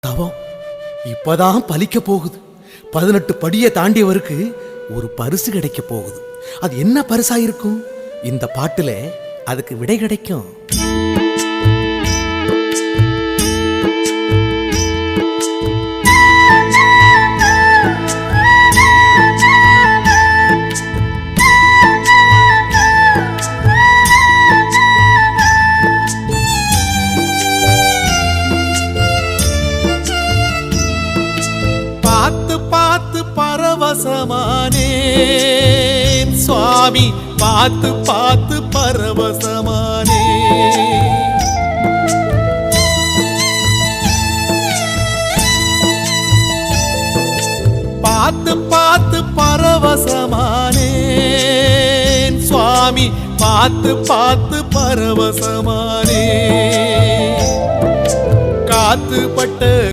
தவம். இப்பதான் பலிக்க போகுது. பதினெட்டு படியை தாண்டியவருக்கு ஒரு பரிசு கிடைக்க போகுது. அது என்ன பரிசா இருக்கும் இந்த பாட்டுல அதுக்கு விடை கிடைக்கும். பரவசமானேன் சுவாமி பார்த்து பார்த்து பரவசமானே. பார்த்து பார்த்து பரவசமானேன் சுவாமி பார்த்து பார்த்து பரவசமானே. காத்து பட்ட